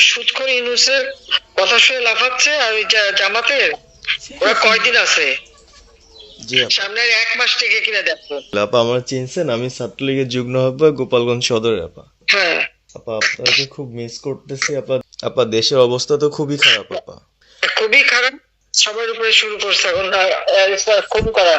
সুৎখর ইউনুসের কথা শুনে লাফাচ্ছে আর ওই জামাতের? ওরা কয়দিন আছে? সামনের এক মাস থেকে কিনা দেখো। আপা আমার চিনছেন আমি ছাত্রলীগের যুগ্ম আহ্বায়ক গোপালগঞ্জ সদরে আপা। হ্যাঁ। আপা আপনাকে খুব মিস করতেছি আপা আপা দেশের অবস্থা তো খুবই খারাপ আপা। খুবই খারাপ। সবার উপরে শুরু করছে এখন আর- আর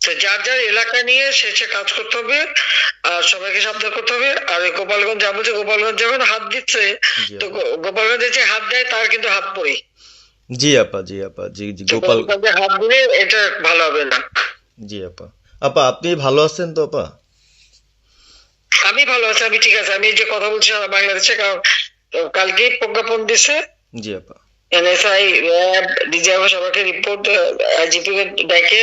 তো যার যার এলাকা নিয়ে সে সে কাজ করতে হবে আর সবাইকে সাবধান করতে হবে। আর গোপালগঞ্জ যে গোপালগঞ্জ যখন হাত দিচ্ছে তো। গোপালগঞ্জে যে হাত দেয় তার কিন্তু হাত পড়ে জি আপা জি আপা জি জি গোপাল হাত দিলে এটা ভালো হবে না। জি আপা। আপা আপনি ভালো আছেন তো আপা? আমি ভালো আছি আমি ঠিক আছে। আমি যে কথা বলছি বাংলাদেশে কারণ কালকেই প্রজ্ঞাপন দিছে। জি আপা। এনএসআই র্যাব ডিজিএফ সবাইকে রিপোর্ট কে ডেকে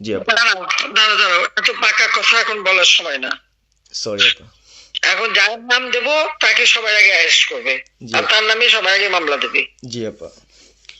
জি। আপা দাঁড়াও দাঁড়াও এত পাকা কথা এখন বলার সময় না। সরি আপা। এখন যার নাম দেব তাকে সবার আগে অ্যারেস্ট করবে। আর তার নামে সবার আগে মামলা দেবে। জি আপা।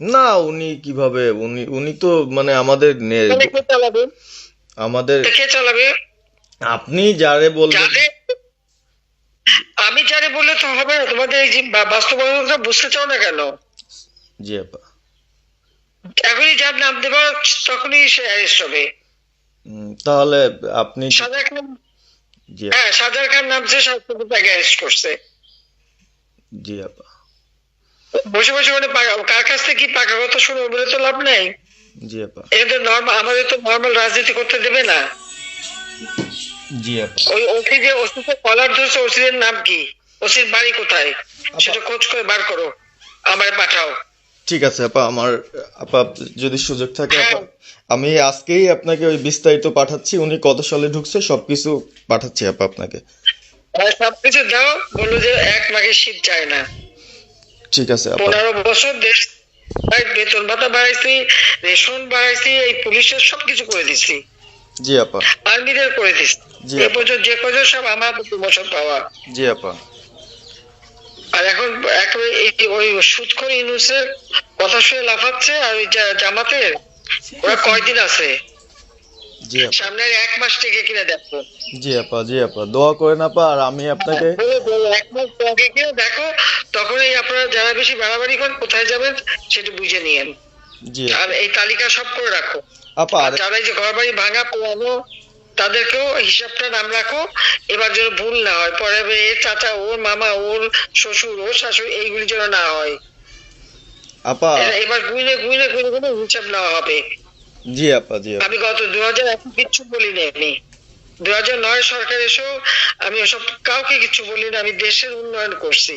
না উনি কীভাবে? উনি উনি তো মানে আমাদের নে- কে চালাবে? আমাদের আপনি যারে বলবেন আমি যারে বললে তো হবে তোমাদের এই যে বাস্তবতা বুঝতে চাও না কেন? জি আপা। এখনই যার নাম দেবা তখনই সে অ্যারেস্ট হবে তাহলে আপনি সাজা খান জি হ্যাঁ সাজার খান নামছে সরকার তাকে অ্যারেস্ট করছে। জি আপা। বসে বসে মানে কার কাছ থেকে কি পাকা কথা শুনব বলে তো লাভ নেই? জি আপা। নর্মাল আমাদের তো নর্মাল রাজনীতি করতে দেবে না। জি আপা। ওই ওসি যে কলার ধরছে নাম কি? ওসির বাড়ি কোথায়? সেটা খোঁজ করে বার করো আমায় পাঠাও। ঠিক আছে আপা। আমার আপা যদি সুযোগ থাকে আপা হ্যাঁ। আমি আজকেই আপনাকে ওই বিস্তারিত পাঠাচ্ছি। উনি কত সালে ঢুকছে সবকিছু পাঠাচ্ছি আপা আপনাকে। সবকিছু দাও। বলল যে এক মাঘের শীত যায় না। ঠিক আছে পনেরো বছর দেশ বেতন ভাতা বাড়াইছি রেশন বাড়াইছি এই পুলিশের সবকিছু করে দিছি। জি আপা। আর্মিদের করে দিছি। এ পর্যন্ত যে কজন সব আমার প্রমোশন পাওয়া। জি আপা। আর এখন ওই সুৎখর ইউনুসের কথা শুনে লাফাচ্ছে আর ওই জামাতের ওরা কয়দিন আছে? জি আপা। এক মাস থেকে কিনা দেখো। জি আপা জি আপা। দোয়া করেন আপা আর আমি আপনাকে বলে বলে এক মাস কিনা দেখো। তখনই আপনারা যারা বেশি বাড়াবাড়ি করেন কোথায় যাবেন সেটা বুঝে নিয়েন। জি। আর এই তালিকা সব করে রাখো। যারা এই যে ঘর বাড়ি ভাঙা পোড়ানো তাদেরকেও হিসাবটা নাম রাখো। এবার যেন ভুল না হয় পরে এর চাচা ওর মামা ওর শ্বশুর ওর শাশুড়ি এইগুলি যেন না হয়। আপা। এবার গুইনে গুইনে গুইনে গুইনে হিসাব নেওয়া হবে। জি আপা জি আমি গত দু হাজার এক কিচ্ছু বলি আমি। দু হাজার নয় সরকার এসেও আমি ওসব কাউকে কিছু বলি না আমি দেশের উন্নয়ন করছি।